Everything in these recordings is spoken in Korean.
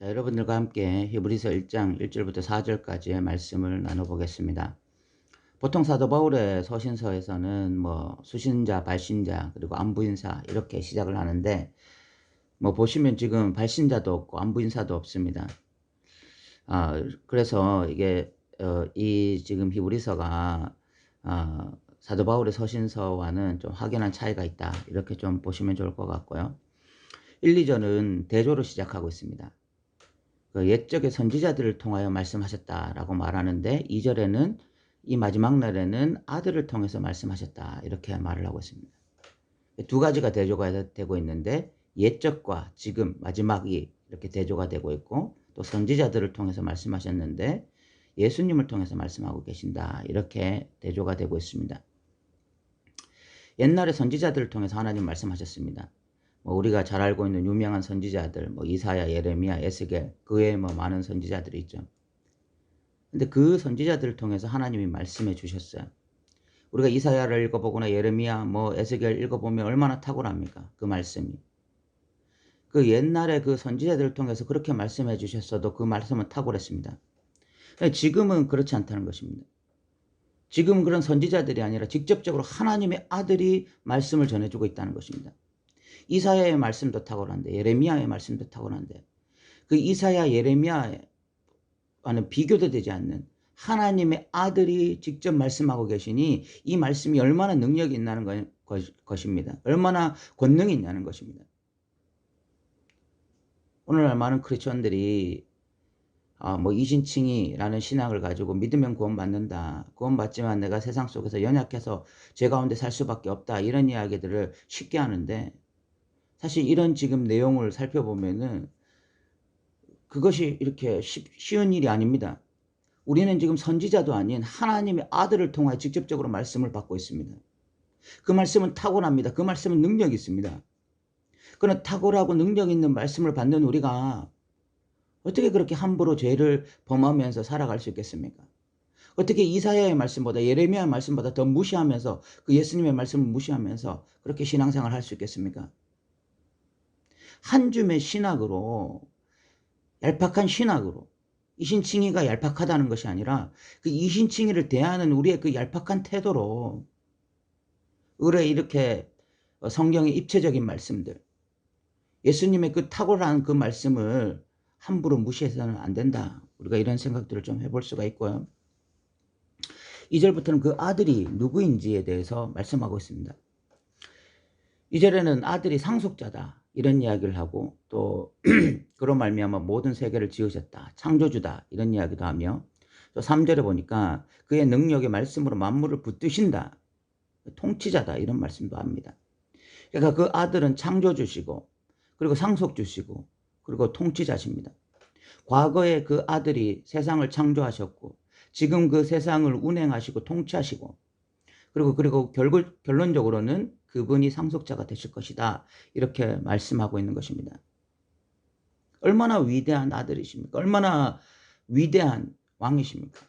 자, 여러분들과 함께 히브리서 1장 1절부터 4절까지의 말씀을 나눠보겠습니다. 보통 사도 바울의 서신서에서는 뭐 수신자, 발신자, 그리고 안부인사 이렇게 시작을 하는데 뭐 보시면 지금 발신자도 없고 안부인사도 없습니다. 아, 그래서 이게 어, 이 지금 히브리서가 아, 사도 바울의 서신서와는 좀 확연한 차이가 있다. 이렇게 좀 보시면 좋을 것 같고요. 1, 2절은 대조로 시작하고 있습니다. 그 옛적의 선지자들을 통하여 말씀하셨다라고 말하는데 2절에는 이 마지막 날에는 아들을 통해서 말씀하셨다 이렇게 말을 하고 있습니다. 두 가지가 대조가 되고 있는데 옛적과 지금 마지막이 이렇게 대조가 되고 있고 또 선지자들을 통해서 말씀하셨는데 예수님을 통해서 말씀하고 계신다 이렇게 대조가 되고 있습니다. 옛날에 선지자들을 통해서 하나님 말씀하셨습니다. 뭐 우리가 잘 알고 있는 유명한 선지자들, 뭐 이사야, 예레미야, 에스겔, 그 외에 뭐 많은 선지자들이 있죠. 근데 그 선지자들을 통해서 하나님이 말씀해 주셨어요. 우리가 이사야를 읽어보거나 예레미야, 뭐 에스겔 읽어보면 얼마나 탁월합니까? 그 말씀이. 그 옛날에 그 선지자들을 통해서 그렇게 말씀해 주셨어도 그 말씀은 탁월했습니다. 지금은 그렇지 않다는 것입니다. 지금 그런 선지자들이 아니라 직접적으로 하나님의 아들이 말씀을 전해주고 있다는 것입니다. 이사야의 말씀도 탁월한데 예레미야의 말씀도 탁월한데 그 이사야 예레미야와는 비교도 되지 않는 하나님의 아들이 직접 말씀하고 계시니 이 말씀이 얼마나 능력이 있다는 것입니다. 얼마나 권능이 있냐는 것입니다. 오늘날 많은 크리스천들이 아, 뭐 이신칭이라는 신앙을 가지고 믿으면 구원받는다. 구원받지만 내가 세상 속에서 연약해서 죄 가운데 살 수밖에 없다. 이런 이야기들을 쉽게 하는데 사실 이런 지금 내용을 살펴보면은 그것이 이렇게 쉬운 일이 아닙니다. 우리는 지금 선지자도 아닌 하나님의 아들을 통하여 직접적으로 말씀을 받고 있습니다. 그 말씀은 탁월합니다. 그 말씀은 능력이 있습니다. 그런 탁월하고 능력 있는 말씀을 받는 우리가 어떻게 그렇게 함부로 죄를 범하면서 살아갈 수 있겠습니까? 어떻게 이사야의 말씀보다 예레미야의 말씀보다 더 무시하면서 그 예수님의 말씀을 무시하면서 그렇게 신앙생활 할 수 있겠습니까? 한 줌의 신학으로 얄팍한 신학으로 이신칭이가 얄팍하다는 것이 아니라 그 이신칭이를 대하는 우리의 그 얄팍한 태도로 의뢰 이렇게 성경의 입체적인 말씀들 예수님의 그 탁월한 그 말씀을 함부로 무시해서는 안 된다. 우리가 이런 생각들을 좀 해볼 수가 있고요. 2절부터는 그 아들이 누구인지에 대해서 말씀하고 있습니다. 2절에는 아들이 상속자다. 이런 이야기를 하고 또 그런 말미암아 모든 세계를 지으셨다. 창조주다. 이런 이야기도 하며 또 3절에 보니까 그의 능력의 말씀으로 만물을 붙드신다. 통치자다. 이런 말씀도 합니다. 그러니까 그 아들은 창조주시고 그리고 상속주시고 그리고 통치자십니다. 과거에 그 아들이 세상을 창조하셨고 지금 그 세상을 운행하시고 통치하시고 그리고 그리고 결국 결론적으로는 그분이 상속자가 되실 것이다. 이렇게 말씀하고 있는 것입니다. 얼마나 위대한 아들이십니까? 얼마나 위대한 왕이십니까?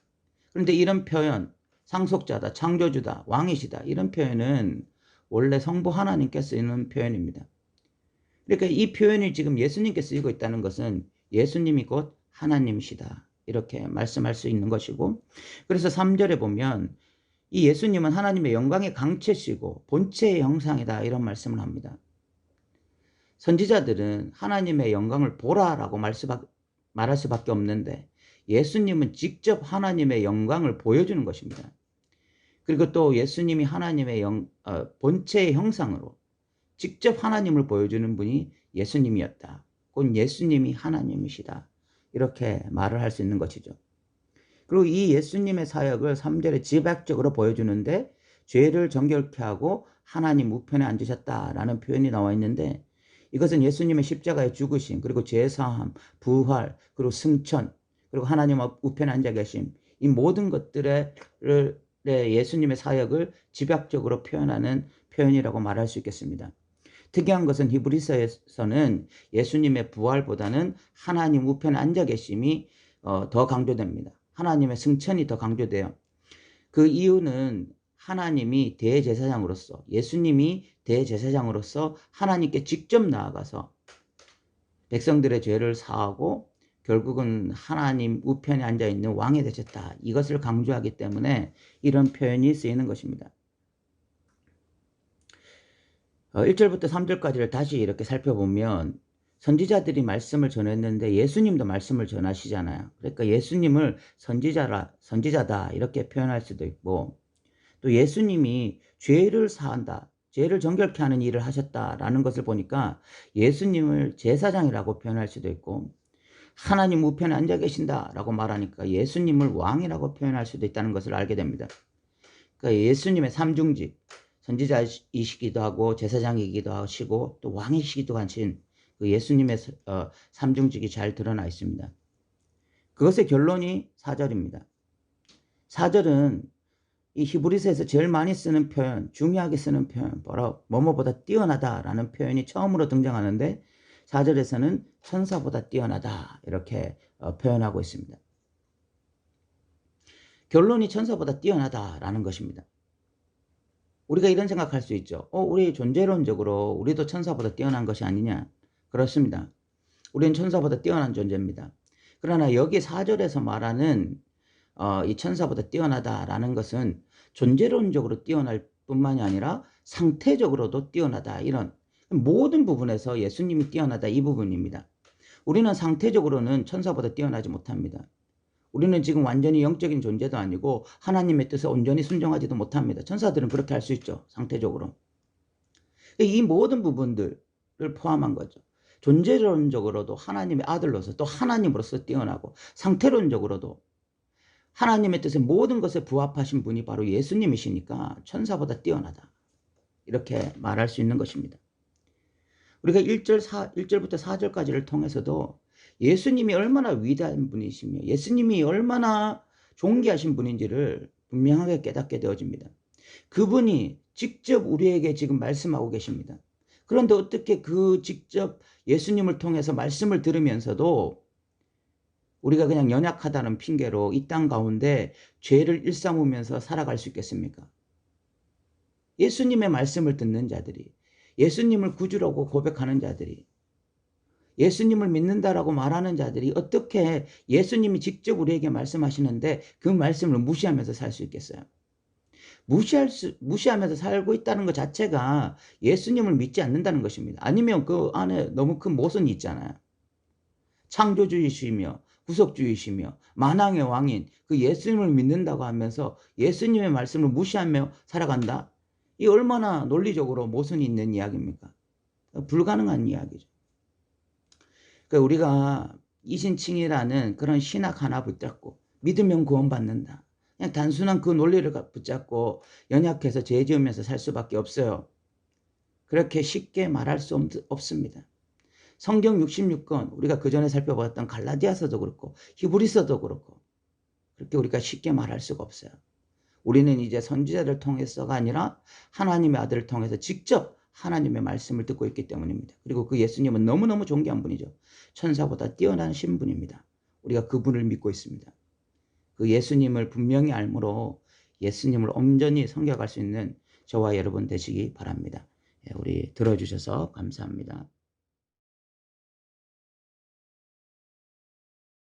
그런데 이런 표현, 상속자다, 창조주다, 왕이시다, 이런 표현은 원래 성부 하나님께 쓰이는 표현입니다. 그러니까 이 표현이 지금 예수님께 쓰이고 있다는 것은 예수님이 곧 하나님이시다. 이렇게 말씀할 수 있는 것이고, 그래서 3절에 보면 이 예수님은 하나님의 영광의 강체시고 본체의 형상이다 이런 말씀을 합니다. 선지자들은 하나님의 영광을 보라라고 말할 수밖에 없는데 예수님은 직접 하나님의 영광을 보여주는 것입니다. 그리고 또 예수님이 하나님의 영, 어, 본체의 형상으로 직접 하나님을 보여주는 분이 예수님이었다. 곧 예수님이 하나님이시다. 이렇게 말을 할 수 있는 것이죠. 그리고 이 예수님의 사역을 3절에 지박적으로 보여주는데 죄를 정결케 하고 하나님 우편에 앉으셨다라는 표현이 나와 있는데 이것은 예수님의 십자가의 죽으심 그리고 죄사함, 부활, 그리고 승천, 그리고 하나님 우편에 앉아 계심 이 모든 것들의 예수님의 사역을 집약적으로 표현하는 표현이라고 말할 수 있겠습니다. 특이한 것은 히브리서에서는 예수님의 부활보다는 하나님 우편에 앉아 계심이 어, 더 강조됩니다. 하나님의 승천이 더 강조돼요. 그 이유는 하나님이 대제사장으로서 예수님이 대제사장으로서 하나님께 직접 나아가서 백성들의 죄를 사하고 결국은 하나님 우편에 앉아 있는 왕이 되셨다. 이것을 강조하기 때문에 이런 표현이 쓰이는 것입니다. 어, 1절부터 3절까지를 다시 이렇게 살펴보면 선지자들이 말씀을 전했는데 예수님도 말씀을 전하시잖아요. 그러니까 예수님을 선지자라, 선지자다 이렇게 표현할 수도 있고 또 예수님이 죄를 사한다. 죄를 정결케 하는 일을 하셨다라는 것을 보니까 예수님을 제사장이라고 표현할 수도 있고 하나님 우편에 앉아 계신다라고 말하니까 예수님을 왕이라고 표현할 수도 있다는 것을 알게 됩니다. 그러니까 예수님의 삼중직, 선지자이시기도 하고 제사장이기도 하시고 또 왕이시기도 하신 그 예수님의 어, 삼중직이 잘 드러나 있습니다. 그것의 결론이 4절입니다. 4절은 이 히브리서에서 제일 많이 쓰는 표현, 중요하게 쓰는 표현, 바로 뭐뭐보다 뛰어나다라는 표현이 처음으로 등장하는데 4절에서는 천사보다 뛰어나다 이렇게 어, 표현하고 있습니다. 결론이 천사보다 뛰어나다라는 것입니다. 우리가 이런 생각할 수 있죠. 어, 우리 존재론적으로 우리도 천사보다 뛰어난 것이 아니냐? 그렇습니다. 우리는 천사보다 뛰어난 존재입니다. 그러나 여기 4절에서 말하는 어, 이 천사보다 뛰어나다라는 것은 존재론적으로 뛰어날 뿐만이 아니라 상태적으로도 뛰어나다 이런 모든 부분에서 예수님이 뛰어나다 이 부분입니다. 우리는 상태적으로는 천사보다 뛰어나지 못합니다. 우리는 지금 완전히 영적인 존재도 아니고 하나님의 뜻에 온전히 순종하지도 못합니다. 천사들은 그렇게 할 수 있죠. 상태적으로. 이 모든 부분들을 포함한 거죠. 존재론적으로도 하나님의 아들로서 또 하나님으로서 뛰어나고 상태론적으로도 하나님의 뜻에 모든 것에 부합하신 분이 바로 예수님이시니까 천사보다 뛰어나다. 이렇게 말할 수 있는 것입니다. 우리가 1절, 4, 1절부터 4절까지를 통해서도 예수님이 얼마나 위대한 분이시며 예수님이 얼마나 존귀하신 분인지를 분명하게 깨닫게 되어집니다. 그분이 직접 우리에게 지금 말씀하고 계십니다. 그런데 어떻게 그 직접 예수님을 통해서 말씀을 들으면서도 우리가 그냥 연약하다는 핑계로 이 땅 가운데 죄를 일삼으면서 살아갈 수 있겠습니까? 예수님의 말씀을 듣는 자들이, 예수님을 구주라고 고백하는 자들이, 예수님을 믿는다라고 말하는 자들이 어떻게 예수님이 직접 우리에게 말씀하시는데 그 말씀을 무시하면서 살 수 있겠어요? 무시할 수, 무시하면서 살고 있다는 것 자체가 예수님을 믿지 않는다는 것입니다. 아니면 그 안에 너무 큰 모순이 있잖아요. 창조주이시며 구속주이시며 만왕의 왕인 그 예수님을 믿는다고 하면서 예수님의 말씀을 무시하며 살아간다? 이 얼마나 논리적으로 모순이 있는 이야기입니까? 불가능한 이야기죠. 그러니까 우리가 이신칭이라는 그런 신학 하나 붙잡고 믿으면 구원받는다. 그냥 단순한 그 논리를 붙잡고 연약해서 죄 지으면서 살 수밖에 없어요. 그렇게 쉽게 말할 수 없, 습니다 성경 66권 우리가 그 전에 살펴봤던 갈라디아서도 그렇고 히브리서도 그렇고 그렇게 우리가 쉽게 말할 수가 없어요. 우리는 이제 선지자를 통해서가 아니라 하나님의 아들을 통해서 직접 하나님의 말씀을 듣고 있기 때문입니다. 그리고 그 예수님은 너무너무 존귀한 분이죠. 천사보다 뛰어난 신분입니다. 우리가 그분을 믿고 있습니다. 그 예수님을 분명히 알므로 예수님을 온전히 섬겨갈 수 있는 저와 여러분 되시기 바랍니다. 예, 우리 들어주셔서 감사합니다.